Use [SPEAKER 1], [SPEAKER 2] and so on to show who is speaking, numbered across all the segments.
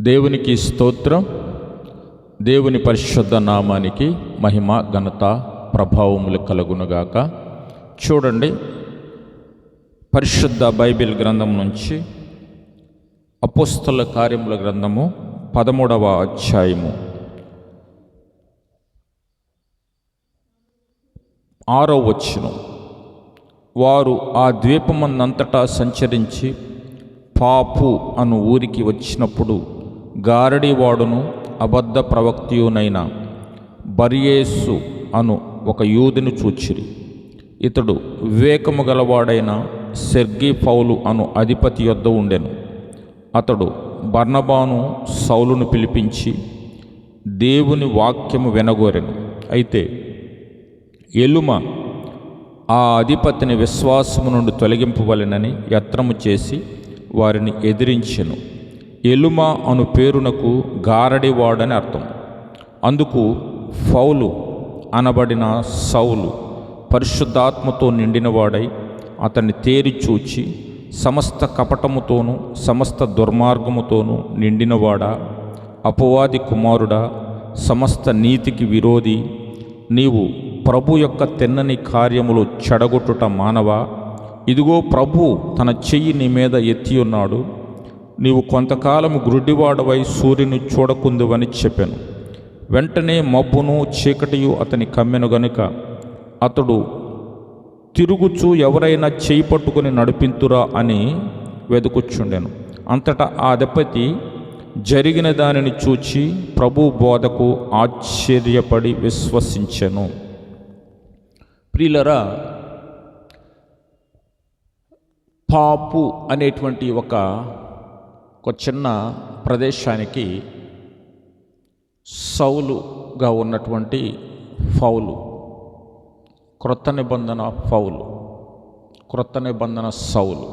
[SPEAKER 1] దేవునికి స్తోత్రం దేవుని పరిశుద్ధ నామానికి మహిమ ఘనత ప్రభావములు కలుగునుగాక. చూడండి పరిశుద్ధ బైబిల్ గ్రంథం నుంచి అపుస్తల కార్యముల గ్రంథము పదమూడవ అధ్యాయము. ఆరో వచ్చిన వారు ఆ ద్వీపమందంతటా సంచరించి పాపు అను ఊరికి వచ్చినప్పుడు గారడివాడును అబద్ధ ప్రవక్తియునైన బరియేసు అను ఒక యూదిని చూచిరి. ఇతడు వివేకము గలవాడైన సెర్గి పౌలు అను అధిపతి యొద్ద ఉండెను. అతడు బర్ణబాను సౌలును పిలిపించి దేవుని వాక్యము వినగోరెను. అయితే ఎలుమ ఆ అధిపతిని విశ్వాసము నుండి తొలగింపవలెనని యత్నము చేసి వారిని ఎదిరించెను. ఎలుమ అను పేరునకు గారడివాడని అర్థం. అందుకు ఫౌలు అనబడిన సౌలు పరిశుద్ధాత్మతో నిండినవాడై అతన్ని తేరి చూచి సమస్త కపటముతోనూ సమస్త దుర్మార్గముతోనూ నిండినవాడా? అపవాది కుమారుడా సమస్త నీతికి విరోధి నీవు ప్రభు యొక్క తిన్నని కార్యములు చెడగొట్టుట మానవా? ఇదిగో ప్రభు తన చెయ్యి నీ మీద ఎత్తి ఉన్నాడు నీవు కొంతకాలము గురుడివాడవై సూర్యుని చూడకుందువని చెప్పాను. వెంటనే మబ్బును చీకటియు అతని కమ్మెను గనుక అతడు తిరుగుచూ ఎవరైనా చేయి పట్టుకుని నడిపింతురా అని వెదుకుచుండెను. అంతటా ఆ దెబ్బతి జరిగిన దానిని చూచి ప్రభు బోధకు ఆశ్చర్యపడి విశ్వసించెను. ప్రియులరా పాపు అనేటువంటి ఒక ఒక చిన్న ప్రదేశానికి సౌలుగా ఉన్నటువంటి ఫౌలు క్రొత్త నిబంధన ఫౌలు క్రొత్త నిబంధన సౌలు.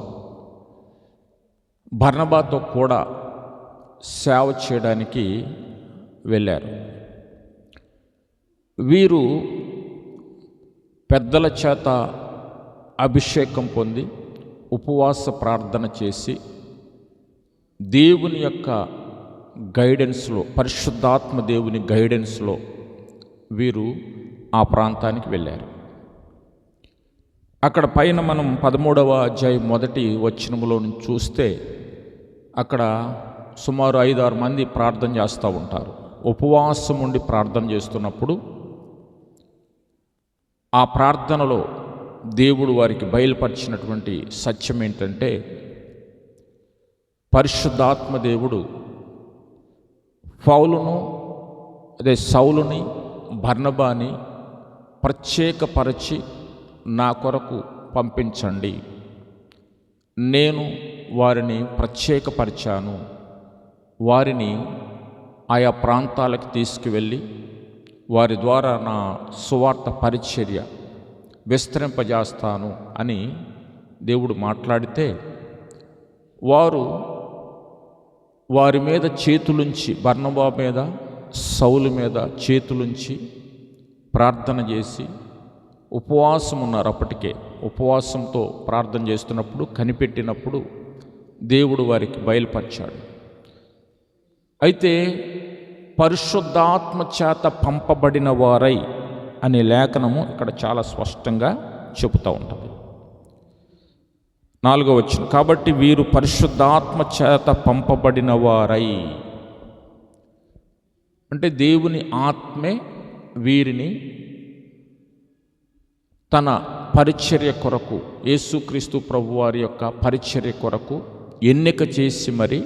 [SPEAKER 1] బర్నబాతో కూడా సేవ చేయడానికి వెళ్ళారు. వీరు పెద్దల చేత అభిషేకం పొంది ఉపవాస ప్రార్థన చేసి దేవుని యొక్క గైడెన్స్లో పరిశుద్ధాత్మ దేవుని గైడెన్స్లో వీరు ఆ ప్రాంతానికి వెళ్ళారు. అక్కడ పైన మనం పదమూడవ అధ్యాయం మొదటి వచనములో చూస్తే అక్కడ సుమారు ఐదు ఆరు మంది ప్రార్థన చేస్తూ ఉంటారు. ఉపవాసం ఉండి ప్రార్థన చేస్తున్నప్పుడు ఆ ప్రార్థనలో దేవుడు వారికి బయలుపరిచినటువంటి సత్యం ఏంటంటే పరిశుద్ధాత్మ దేవుడు పౌలును అదే సౌలుని భర్ణబాని ప్రత్యేకపరచి నా కొరకు పంపించండి. నేను వారిని ప్రత్యేకపరిచాను. వారిని ఆయా ప్రాంతాలకు తీసుకువెళ్ళి వారి ద్వారా నా సువార్త పరిచర్య విస్తరింపజేస్తాను అని దేవుడు మాట్లాడితే వారు వారి మీద చేతులుంచి బర్ణబా మీద సౌలు మీద చేతులుంచి ప్రార్థన చేసి ఉపవాసం ఉన్నారు అప్పటికే. ఉపవాసంతో ప్రార్థన చేస్తున్నప్పుడు కనిపెట్టినప్పుడు దేవుడు వారికి బయలుపరిచాడు. అయితే పరిశుద్ధాత్మ చేత పంపబడిన వారై అనే లేఖనము ఇక్కడ చాలా స్పష్టంగా చెబుతూ ఉంటుంది. నాలుగో వచ్చిన కాబట్టి వీరు పరిశుద్ధాత్మ చేత పంపబడిన వారై అంటే దేవుని ఆత్మే వీరిని తన పరిచర్య కొరకు యేసుక్రీస్తు ప్రభువారి యొక్క పరిచర్య కొరకు ఎన్నిక చేసి మరి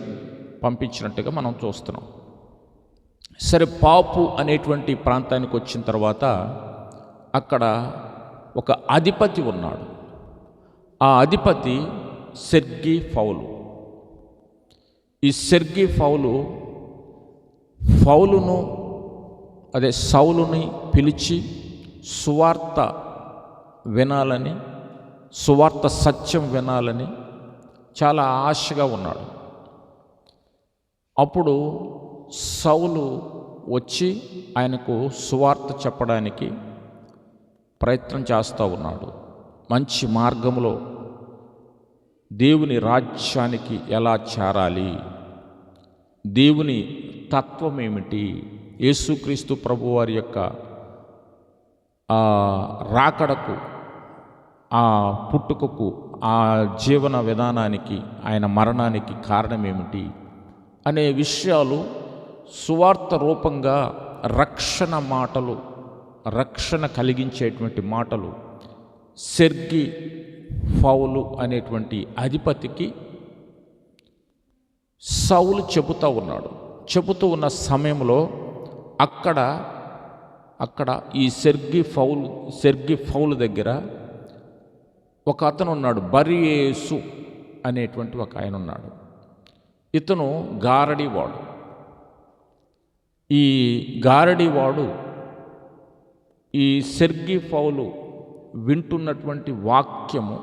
[SPEAKER 1] పంపించినట్టుగా మనం చూస్తున్నాం. సరే పాపు అనేటువంటి ప్రాంతానికి వచ్చిన తర్వాత అక్కడ ఒక అధిపతి ఉన్నాడు. ఆ అధిపతి సెర్గి ఫౌలు. ఈ సెర్గి ఫౌలు ఫౌలును అదే సౌలుని పిలిచి సువార్త వినాలని సువార్త సత్యం వినాలని చాలా ఆశగా ఉన్నాడు. అప్పుడు సౌలు వచ్చి ఆయనకు సువార్త చెప్పడానికి ప్రయత్నం చేస్తూ ఉన్నాడు. మంచి మార్గంలో దేవుని రాజ్యానికి ఎలా చేరాలి? దేవుని తత్వం ఏమిటి యేసుక్రీస్తు ప్రభువారి యొక్క ఆ రాకడకు ఆ పుట్టుకకు ఆ జీవన విధానానికి ఆయన మరణానికి కారణం ఏమిటి అనే విషయాలు సువార్త రూపంగా రక్షణ మాటలు రక్షణ కలిగించేటువంటి మాటలు సెర్గి ఫౌలు అనేటువంటి అధిపతికి సౌలు చెబుతూ ఉన్నాడు. చెబుతూ ఉన్న సమయంలో అక్కడ అక్కడ ఈ సెర్గి ఫౌల్ సెర్గి ఫౌల్ దగ్గర ఒక అతను ఉన్నాడు బరియేసు అనేటువంటి ఒక ఆయన ఉన్నాడు. ఇతను గారడివాడు. ఈ గారడివాడు ఈ సెర్గి ఫౌలు వింటున్నటువంటి వాక్యము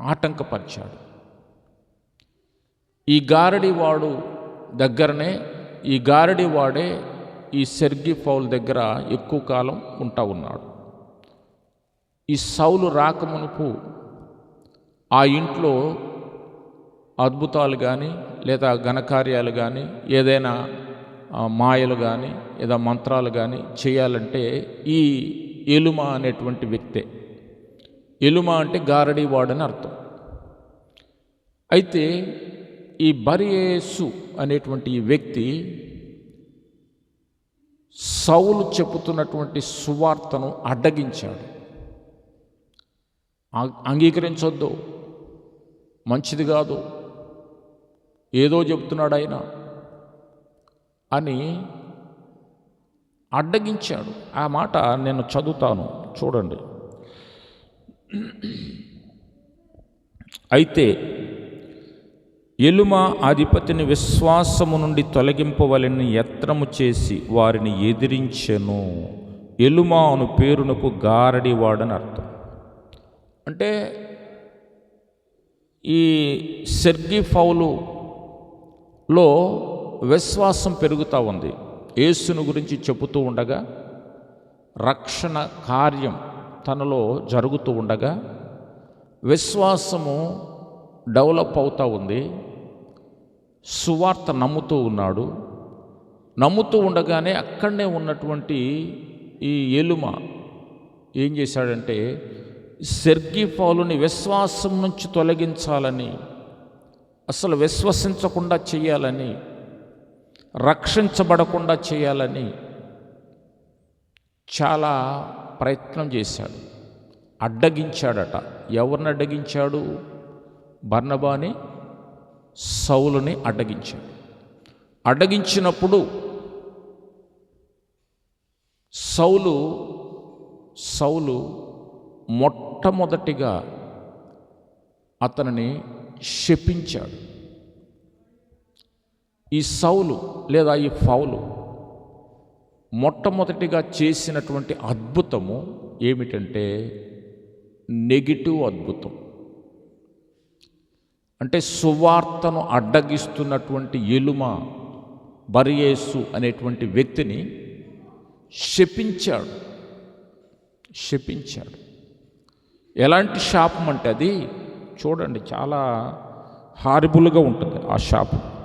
[SPEAKER 1] ఆటంకపరిచాడు. ఈ గారడివాడు దగ్గరనే ఈ గారడివాడే ఈ సెర్గి ఫౌల్ దగ్గర ఎక్కువ కాలం ఉంటా ఉన్నాడు. ఈ సౌలు రాకమునుపు ఆ ఇంట్లో అద్భుతాలు కానీ లేదా ఘనకార్యాలు కానీ ఏదైనా మాయలు కానీ లేదా మంత్రాలు కానీ చేయాలంటే ఈ ఎలుమ అనేటువంటి వ్యక్తే. ఎలుమ అంటే గారడి వాడని అర్థం. అయితే ఈ బరియేసు అనేటువంటి ఈ వ్యక్తి సౌలు చెప్పుతున్నటువంటి సువార్తను అడ్డగించాడు. అంగీకరించొద్దు. మంచిది కాదు. ఏదో చెప్తున్నాడు ఆయన. అని అడ్డగించాడు. ఆ మాట నేను చదువుతాను. చూడండి. అయితే ఎలుమ అధిపతిని విశ్వాసము నుండి తొలగింపవలని యత్నము చేసి వారిని ఎదిరించెను. ఎలుమ అను పేరునకు గారడివాడని అర్థం. అంటే ఈ సెర్గి ఫౌలులో విశ్వాసం పెరుగుతూ ఉంది. యేసును గురించి చెబుతూ ఉండగా రక్షణ కార్యం తనలో జరుగుతూ ఉండగా విశ్వాసము డెవలప్ అవుతూ ఉంది సువార్త నమ్ముతూ ఉన్నాడు. నమ్ముతూ ఉండగానే అక్కడనే ఉన్నటువంటి ఈ ఎలుమ ఏం చేశాడంటే సెర్గి పాలుని విశ్వాసం నుంచి తొలగించాలని అసలు విశ్వసించకుండా చేయాలని రక్షించబడకుండా చేయాలని చాలా ప్రయత్నం చేశాడు. అడ్డగించాడట. ఎవరిని అడ్డగించాడు? బర్ణబాని సౌలుని అడ్డగించాడు. అడ్డగించినప్పుడు సౌలు సౌలు మొట్టమొదటిగా అతనిని శపించాడు. ఈ సౌలు లేదా ఈ ఫౌలు మొట్టమొదటిగా చేసినటువంటి అద్భుతము ఏమిటంటే నెగిటివ్ అద్భుతం. అంటే సువార్తను అడ్డగిస్తున్నటువంటి ఎలుమ బరియేసు అనేటువంటి వ్యక్తిని శపించాడు. శపించాడు. ఎలాంటి శాపం అంటే అది చూడండి చాలా హారిబుల్గా ఉంటుంది ఆ శాపం.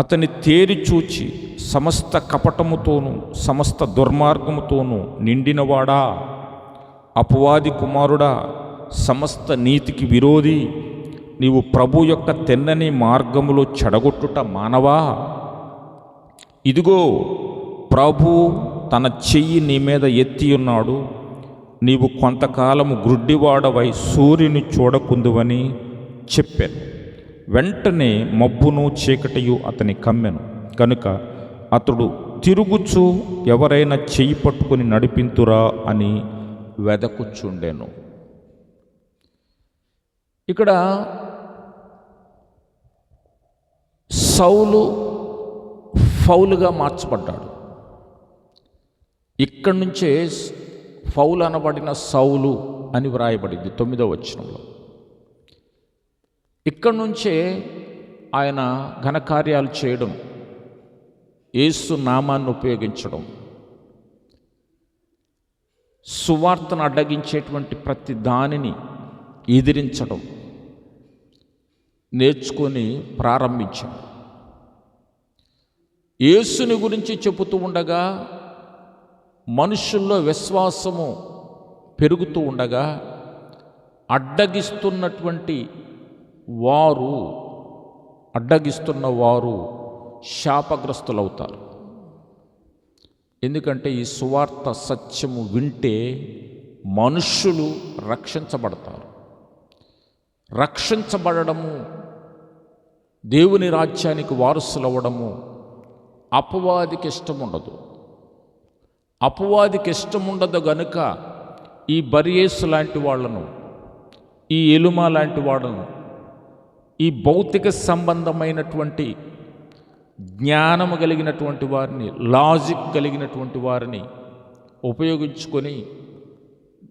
[SPEAKER 1] అతని తేరి చూచి సమస్త కపటముతోనూ సమస్త దుర్మార్గముతోనూ నిండినవాడా? అపవాది కుమారుడా సమస్త నీతికి విరోధి నీవు ప్రభు యొక్క తెన్నని మార్గములో చెడగొట్టుట మానవా? ఇదిగో ప్రభు తన చెయ్యి నీ మీద ఎత్తి ఉన్నాడు నీవు కొంతకాలము గ్రుడ్డివాడవై సూర్యుని చూడకుందువని చెప్పాను. వెంటనే మబ్బును చీకటియు అతని కమ్మెను. కనుక అతడు తిరుగుచు ఎవరైనా చేయి పట్టుకుని నడిపింతురా అని వెదకుచుండెను. ఇక్కడ సౌలు ఫౌలుగా మార్చబడ్డాడు. ఇక్కడి నుంచే ఫౌల్ అనబడిన సౌలు అని వ్రాయబడింది తొమ్మిదవ వచనంలో. ఇక్కడి నుంచే ఆయన ఘనకార్యాలు చేయడం యేసు నామాన్ని ఉపయోగించడం సువార్తను అడ్డగించేటువంటి ప్రతి దానిని ఎదిరించడం నేర్చుకొని ప్రారంభించాడు. యేసుని గురించి చెబుతూ ఉండగా మనుషుల్లో విశ్వాసము పెరుగుతూ ఉండగా అడ్డగిస్తున్నటువంటి వారు అడ్డగిస్తున్న వారు శాపగ్రస్తులవుతారు. ఎందుకంటే ఈ సువార్త సత్యము వింటే మనుష్యులు రక్షించబడతారు. రక్షించబడము దేవుని రాజ్యానికి వారసులవ్వడము అపవాదికి ఇష్టం ఉండదు అపవాదికి ఇష్టం ఉండదు గనుక ఈ బరియేసు లాంటి వాళ్ళను ఈ ఎలుమ లాంటి వాళ్ళను ఈ భౌతిక సంబంధమైనటువంటి జ్ఞానము కలిగినటువంటి వారిని లాజిక్ కలిగినటువంటి వారిని ఉపయోగించుకొని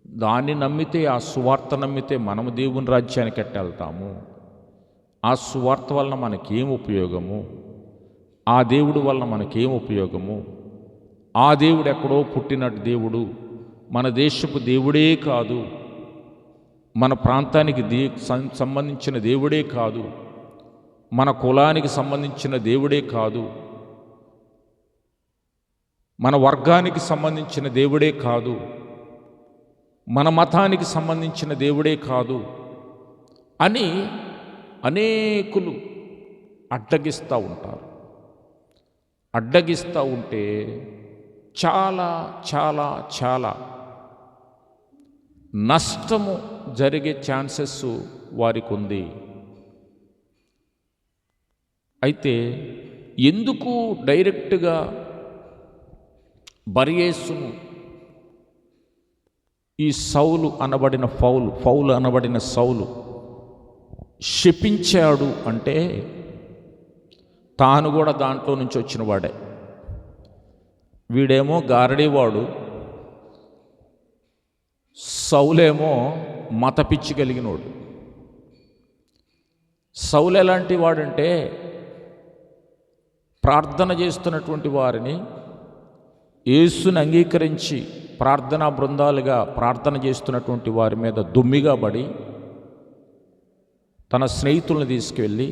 [SPEAKER 1] దాన్ని నమ్మితే ఆ సువార్త నమ్మితే మనము దేవుని రాజ్యానికి కట్టెళ్తాము ఆ సువార్త వలన మనకేం ఉపయోగము? ఆ దేవుడు వలన మనకేం ఉపయోగము? ఆ దేవుడు ఎక్కడో పుట్టినట్టు దేవుడు మన దేశపు దేవుడే కాదు. మన ప్రాంతానికి దే సం- సంబంధించిన దేవుడే కాదు. మన కులానికి సంబంధించిన దేవుడే కాదు. మన వర్గానికి సంబంధించిన దేవుడే కాదు. మన మతానికి సంబంధించిన దేవుడే కాదు అని అనేకులు అడ్డగిస్తూ ఉంటారు. అడ్డగిస్తూ ఉంటే చాలా చాలా చాలా నష్టము జరిగే ఛాన్సెస్ వారికి ఉంది అయితే ఎందుకు డైరెక్ట్గా బరియేసును ఈ సౌలు అనబడిన ఫౌలు ఫౌలు అనబడిన సౌలు శపించాడు అంటే తాను కూడా దాంట్లో నుంచి వచ్చిన వాడే వీడేమో గారడీవాడు సౌలేమో మత పిచ్చి కలిగినోడు. సౌలు ఎలాంటి వాడంటే ప్రార్థన చేస్తున్నటువంటి వారిని యేసుని అంగీకరించి ప్రార్థనా బృందాలుగా ప్రార్థన చేస్తున్నటువంటి వారి మీద దుమ్మిగా పడి తన స్నేహితులను తీసుకువెళ్ళి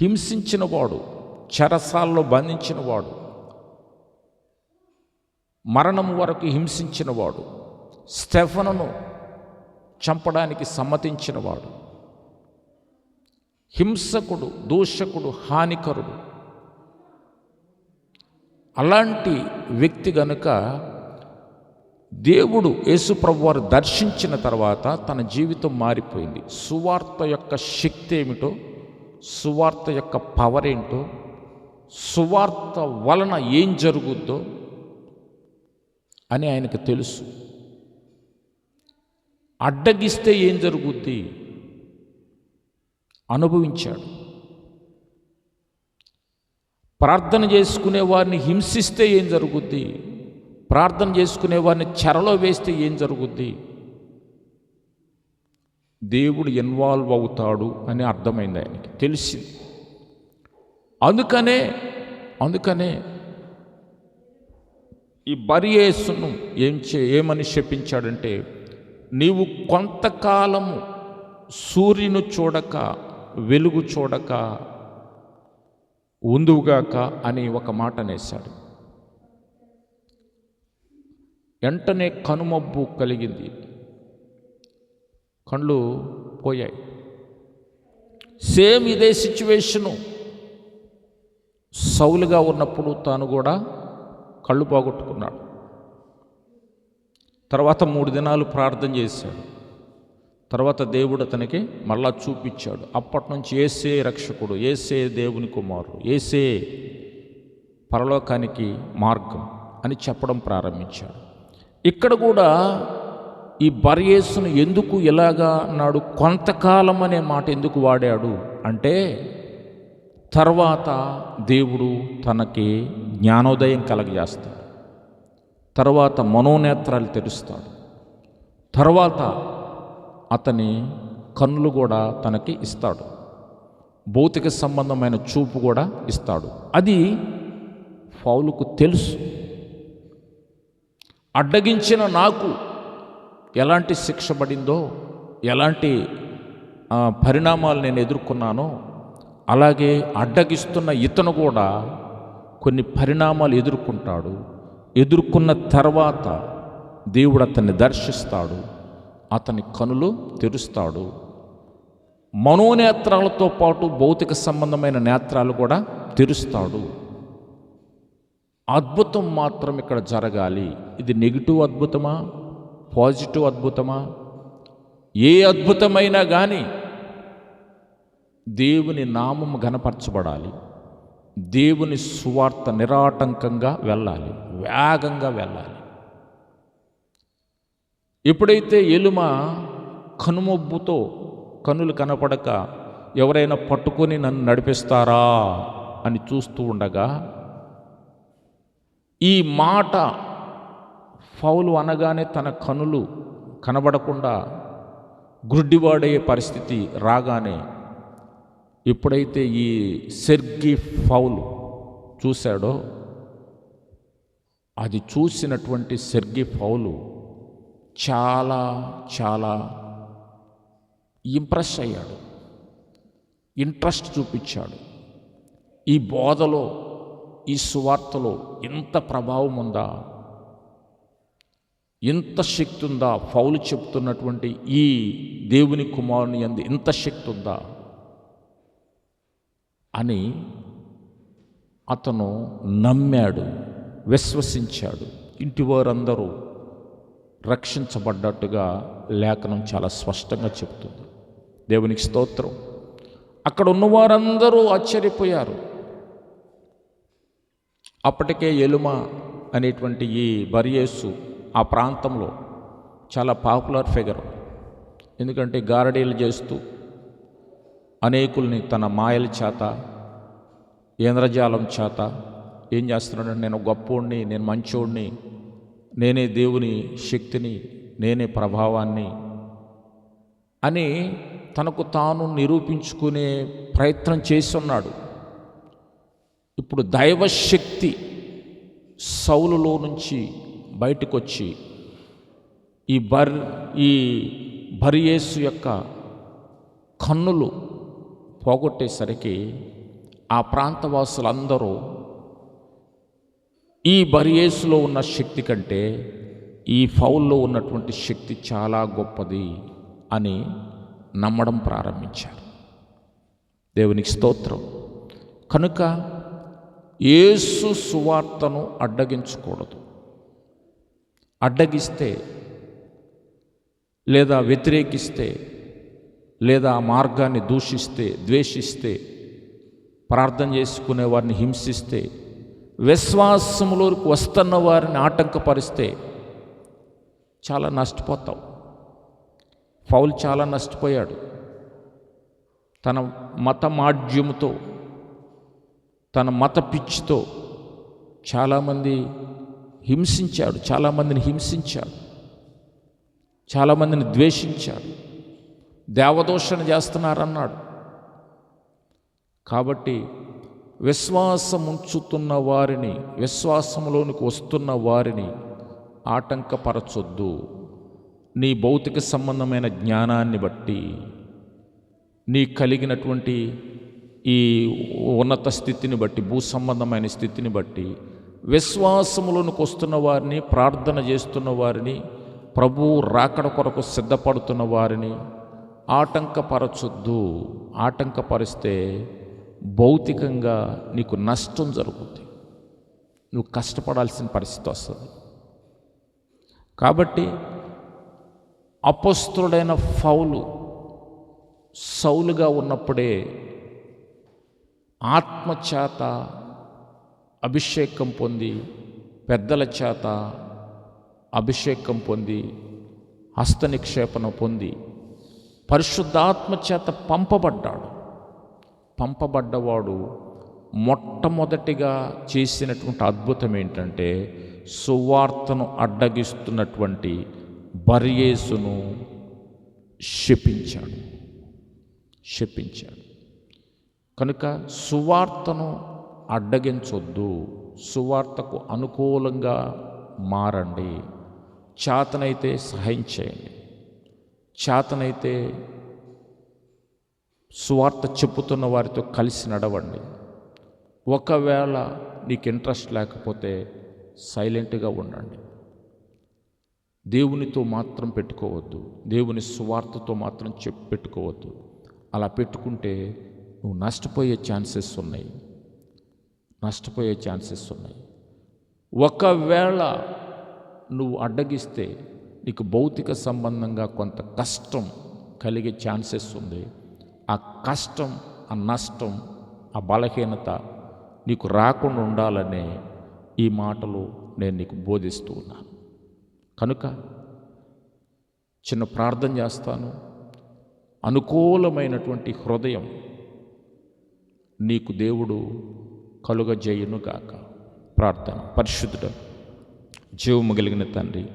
[SPEAKER 1] హింసించిన వాడు చెరసాల్లో బంధించిన వాడు మరణం వరకు హింసించిన వాడు. స్టెఫనును చంపడానికి సమ్మతించినవాడు. హింసకుడు దూషకుడు హానికరుడు. అలాంటి వ్యక్తి గనుక దేవుడు యేసుప్రభు వారు దర్శించిన తర్వాత తన జీవితం మారిపోయింది. సువార్త యొక్క శక్తి ఏమిటో సువార్త యొక్క పవర్ ఏంటో సువార్త వలన ఏం జరుగుద్దో అని ఆయనకు తెలుసు. అడ్డగిస్తే ఏం జరుగుద్ది? అనుభవించాడు. ప్రార్థన చేసుకునే వారిని హింసిస్తే ఏం జరుగుద్ది? ప్రార్థన చేసుకునే వారిని చెరలో వేస్తే ఏం జరుగుద్ది? దేవుడు ఇన్వాల్వ్ అవుతాడు అని అర్థమైంది ఆయనకి. తెలిసింది. అందుకనే అందుకనే ఈ బరియేసును ఏం చే ఏమని చెప్పించాడంటే నీవు కొంతకాలము సూర్యుని చూడక వెలుగు చూడక ఉందువుగాక అని ఒక మాట నేశాడు వెంటనే కనుమబ్బు కలిగింది. కళ్ళు పోయాయి. సేమ్ ఇదే సిచ్యువేషను. సౌలుగా ఉన్నప్పుడు తాను కూడా కళ్ళు పోగొట్టుకున్నాడు. తర్వాత మూడు దినాలు ప్రార్థన చేశాడు. తర్వాత దేవుడు అతనికి మళ్ళా చూపించాడు. అప్పటి నుంచి ఏసే రక్షకుడు ఏసే దేవుని కుమారుడు ఏసే పరలోకానికి మార్గం అని చెప్పడం ప్రారంభించాడు. ఇక్కడ కూడా ఈ బర్యేసును ఎందుకు ఇలాగా అన్నాడు? కొంతకాలం అనే మాట ఎందుకు వాడాడు? అంటే తర్వాత దేవుడు తనకి జ్ఞానోదయం కలగజేస్తాడు. తర్వాత మనోనేత్రాలు తెరుస్తాడు. తర్వాత అతని కన్నులు కూడా తనకి ఇస్తాడు. భౌతిక సంబంధమైన చూపు కూడా ఇస్తాడు. అది పౌలుకు తెలుసు. అడ్డగించిన నాకు ఎలాంటి శిక్ష పడిందో ఎలాంటి పరిణామాలు నేను ఎదుర్కొన్నానో అలాగే అడ్డగిస్తున్న ఇతను కూడా కొన్ని పరిణామాలు ఎదుర్కొంటాడు. ఎదుర్కొన్న తర్వాత దేవుడు అతన్ని దర్శిస్తాడు అతని కనులు తెరుస్తాడు. మనోనేత్రాలతో పాటు భౌతిక సంబంధమైన నేత్రాలు కూడా తెరుస్తాడు. అద్భుతం మాత్రం ఇక్కడ జరగాలి. ఇది నెగిటివ్ అద్భుతమా? పాజిటివ్ అద్భుతమా? ఏ అద్భుతమైనా కానీ దేవుని నామం గనపరచబడాలి దేవుని సువార్త నిరాటంకంగా వెళ్ళాలి వేగంగా వెళ్ళాలి. ఎప్పుడైతే ఎలుమ కనుమొబ్బుతో కనులు కనపడక ఎవరైనా పట్టుకొని నన్ను నడిపిస్తారా అని చూస్తూ ఉండగా ఈ మాట ఫౌలు అనగానే తన కనులు కనబడకుండా గుడ్డివాడే పరిస్థితి రాగానే ఎప్పుడైతే ఈ సెర్గి ఫౌలు చూశాడో అది చూసినటువంటి సెర్గి ఫౌలు చాలా చాలా ఇంప్రెస్ అయ్యాడు. ఇంట్రెస్ట్ చూపించాడు. ఈ బోధలో ఈ సువార్తలో ఇంత ప్రభావం ఉందా? ఇంత శక్తి ఉందా? ఫౌలు చెప్తున్నటువంటి ఈ దేవుని కుమారుని అంది ఇంత శక్తి ఉందా? అని అతను నమ్మాడు విశ్వసించాడు. ఇంటి వారందరూ రక్షించబడ్డట్టుగా లేఖనం చాలా స్పష్టంగా చెప్తుంది దేవునికి స్తోత్రం. అక్కడ ఉన్నవారందరూ ఆశ్చర్యపోయారు. అప్పటికే ఎలుమ అనేటువంటి ఈ బరియేసు ఆ ప్రాంతంలో చాలా పాపులర్ ఫిగర్. ఎందుకంటే గారడీలు చేస్తూ అనేకుల్ని తన మాయల చేత ఇంద్రజాలం చేత ఏం చేస్తున్నాడంటే నేను గొప్పోడిని నేను మంచోడిని నేనే దేవుని శక్తిని నేనే ప్రభావాన్ని అని తనకు తాను నిరూపించుకునే ప్రయత్నం చేస్తున్నాడు. ఇప్పుడు దైవశక్తి సౌలులో నుంచి బయటకు వచ్చి ఈ బర్ ఈ బరియేసు యొక్క కన్నులు పోగొట్టేసరికి ఆ ప్రాంతవాసులందరూ ఈ బరియేసులో ఉన్న శక్తి కంటే ఈ ఫౌల్లో ఉన్నటువంటి శక్తి చాలా గొప్పది అని నమ్మడం ప్రారంభించారు. దేవునికి స్తోత్రం. కనుక యేసు సువార్తను అడ్డగించకూడదు. అడ్డగిస్తే లేదా వ్యతిరేకిస్తే లేదా ఆ మార్గాన్ని దూషిస్తే ద్వేషిస్తే ప్రార్థన చేసుకునే వారిని హింసిస్తే విశ్వాసములోకి వస్తున్న వారిని ఆటంకపరిస్తే చాలా నష్టపోతాం పౌలు చాలా నష్టపోయాడు. తన మత మాధ్యముతో తన మత పిచ్చితో చాలామంది హింసించాడు చాలామందిని హింసించాడు చాలామందిని ద్వేషించాడు. దేవదోషణ చేస్తున్నారన్నాడు. కాబట్టి విశ్వాసం ఉంచుతున్న వారిని విశ్వాసంలోనికి వస్తున్న వారిని ఆటంకపరచొద్దు. నీ భౌతిక సంబంధమైన జ్ఞానాన్ని బట్టి నీ కలిగినటువంటి ఈ ఉన్నత స్థితిని బట్టి భూ సంబంధమైన స్థితిని బట్టి విశ్వాసములోనికి వస్తున్న వారిని ప్రార్థన చేస్తున్న వారిని ప్రభు రాకడ కొరకు సిద్ధపడుతున్న వారిని ఆటంకపరచొద్దు. ఆటంకపరిస్తే భౌతికంగా నీకు నష్టం జరుగుతుంది నువ్వు కష్టపడాల్సిన పరిస్థితి వస్తుంది. కాబట్టి అపస్తుడైన ఫౌలు సౌలుగా ఉన్నప్పుడే ఆత్మచేత అభిషేకం పొంది పెద్దల చేత అభిషేకం పొంది హస్త నిక్షేపణ పొంది పరిశుద్ధాత్మ చేత పంపబడ్డాడు. పంపబడ్డవాడు మొట్టమొదటిగా చేసినటువంటి అద్భుతం ఏంటంటే సువార్తను అడ్డగిస్తున్నటువంటి బర్యేసును శపించాడు. శపించాడు. కనుక సువార్తను అడ్డగించొద్దు. సువార్తకు అనుకూలంగా మారండి. చేతనైతే సహాయం చేయండి. చేతనైతే సువార్త చెప్పుతున్న వారితో కలిసి నడవండి. ఒకవేళ నీకు ఇంట్రెస్ట్ లేకపోతే సైలెంట్గా ఉండండి. దేవునితో మాత్రం పెట్టుకోవద్దు. దేవుని సువార్తతో మాత్రం చెప్పు పెట్టుకోవద్దు. అలా పెట్టుకుంటే నువ్వు నష్టపోయే ఛాన్సెస్ ఉన్నాయి. నష్టపోయే ఛాన్సెస్ ఉన్నాయి. ఒకవేళ నువ్వు అడ్డగిస్తే నీకు భౌతిక సంబంధంగా కొంత కష్టం కలిగే ఛాన్సెస్ ఉంది. ఆ కష్టం ఆ నష్టం ఆ బలహీనత నీకు రాకుండా ఉండాలనే ఈ మాటలు నేను నీకు బోధిస్తూ ఉన్నాను. కనుక చిన్న ప్రార్థన చేస్తాను. అనుకూలమైనటువంటి హృదయం నీకు దేవుడు కలుగజేయునుగాక. ప్రార్థన. పరిశుద్ధుడు జీవము కలిగిన తండ్రి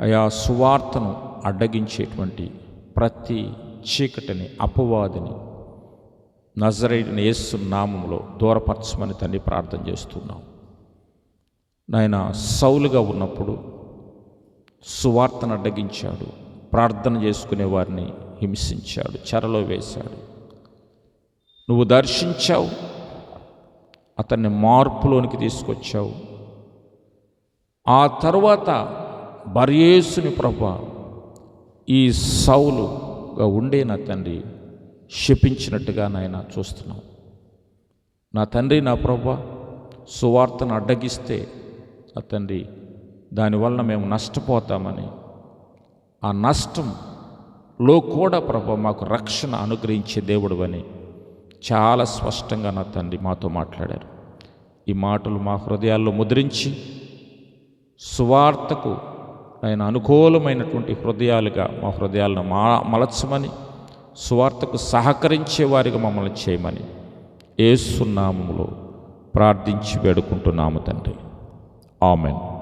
[SPEAKER 1] అయా సువార్తను అడ్డగించేటువంటి ప్రతి చీకటిని అపవాదిని నజరైన యేసు నామంలో దూరపరచమని తండ్రి ప్రార్థన చేస్తున్నాం. నాయన సౌలుగా ఉన్నప్పుడు సువార్తను అడ్డగించాడు ప్రార్థన చేసుకునే వారిని హింసించాడు చెరలో వేశాడు. నువ్వు దర్శించావు అతన్ని మార్పులోనికి తీసుకొచ్చావు. ఆ తర్వాత బర్యేసుని ప్రభ ఈ సౌలుగా ఉండే నా తండ్రి శపించినట్టుగా నాయన చూస్తున్నాం. నా తండ్రి నా ప్రభ సువార్తను అడ్డగిస్తే నా తండ్రి దానివల్ల మేము నష్టపోతామని. ఆ నష్టంలో కూడా ప్రభ మాకు రక్షణ అనుగ్రహించే దేవుడు అని చాలా స్పష్టంగా నా తండ్రి మాతో మాట్లాడారు. ఈ మాటలు మా హృదయాల్లో ముద్రించి సువార్తకు ఆయన అనుకూలమైనటువంటి హృదయాలుగా మా హృదయాలను మా మలచమని సువార్తకు సహకరించే వారిగా మమ్మల్ని చేయమని ఏసునామములో ప్రార్థించి వేడుకుంటున్నాము తండ్రి. ఆమెను. ఆమెన్